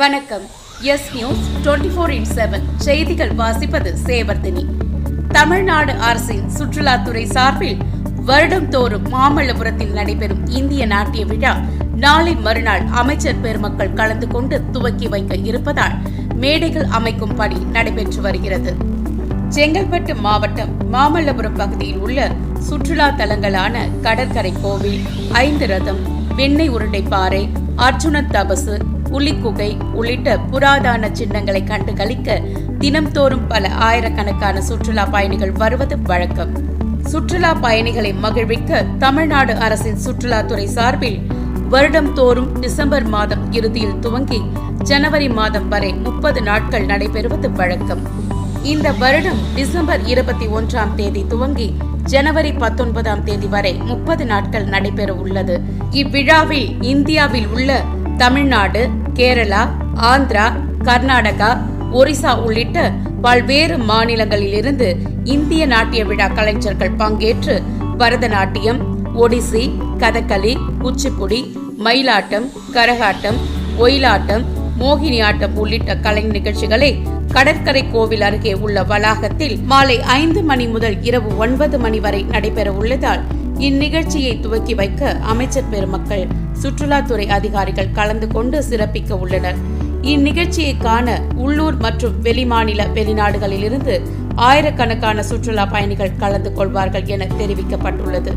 வணக்கம். S news twenty four in seven. செய்திகள் வாசிப்பது சேவர்த்தினி தமிழ்நாடு அரசின் சுற்றுலாத்துறை சார்பில் வருடம்தோறும் மாமல்லபுரத்தில் நடைபெறும் இந்திய நாட்டிய விழா நாளை மறுநாள் அமைச்சர் பெருமக்கள் கலந்து கொண்டு துவக்கி வைக்க இருப்பதால் மேடைகள் அமைக்கும் பணி நடைபெற்று வருகிறது. செங்கல்பட்டு மாவட்டம் மாமல்லபுரம் பகுதியில் உள்ள சுற்றுலா தலங்களான கடற்கரை கோவில் ஐந்து ரதம் வெண்ணெய் உருண்டை பாறை அர்ஜுன தபசு புலிக்குகை உள்ளிட்ட புராதான சின்னங்களை கண்டு கழிக்க தினம்தோறும் பல ஆயிரக்கணக்கான சுற்றுலா பயணிகள் வருவது வழக்கம். சுற்றுலா பயணிகளை மகிழ்விக்க தமிழ்நாடு அரசின் சுற்றுலாத்துறை சார்பில் வருடம் தோறும் டிசம்பர் மாதம் இறுதியில் துவங்கி ஜனவரி மாதம் வரை முப்பது நாட்கள் நடைபெறுவது வழக்கம். இந்த வருடம் டிசம்பர் இருபத்தி ஒன்றாம் தேதி துவங்கி ஜனவரி பத்தொன்பதாம் தேதி வரை முப்பது நாட்கள் நடைபெற உள்ளது. இவ்விழாவில் இந்தியாவில் உள்ள தமிழ்நாடு கேரளா ஆந்திரா கர்நாடகா ஒரிசா உள்ளிட்ட பல்வேறு மாநிலங்களிலிருந்து இந்திய நாட்டிய விழா கலைஞர்கள் பங்கேற்று பரதநாட்டியம் ஒடிசி கதகளி குச்சிப்புடி மயிலாட்டம் கரகாட்டம் ஒயிலாட்டம் மோகினியாட்டம் உள்ளிட்ட கலை நிகழ்ச்சிகளை கடற்கரை கோவில் அருகே உள்ள வளாகத்தில் மாலை ஐந்து மணி முதல் இரவு ஒன்பது மணி வரை நடைபெற உள்ளதால் இந்நிகழ்ச்சியை துவக்கி வைக்க அமைச்சர் பெருமக்கள் சுற்றுலாத்துறை அதிகாரிகள் கலந்து கொண்டு சிறப்பிக்க உள்ளனர். இந்நிகழ்ச்சியை காண உள்ளூர் மற்றும் வெளிமாநில வெளிநாடுகளிலிருந்து ஆயிரக்கணக்கான சுற்றுலா பயணிகள் கலந்து கொள்வார்கள் என தெரிவிக்கப்பட்டுள்ளது.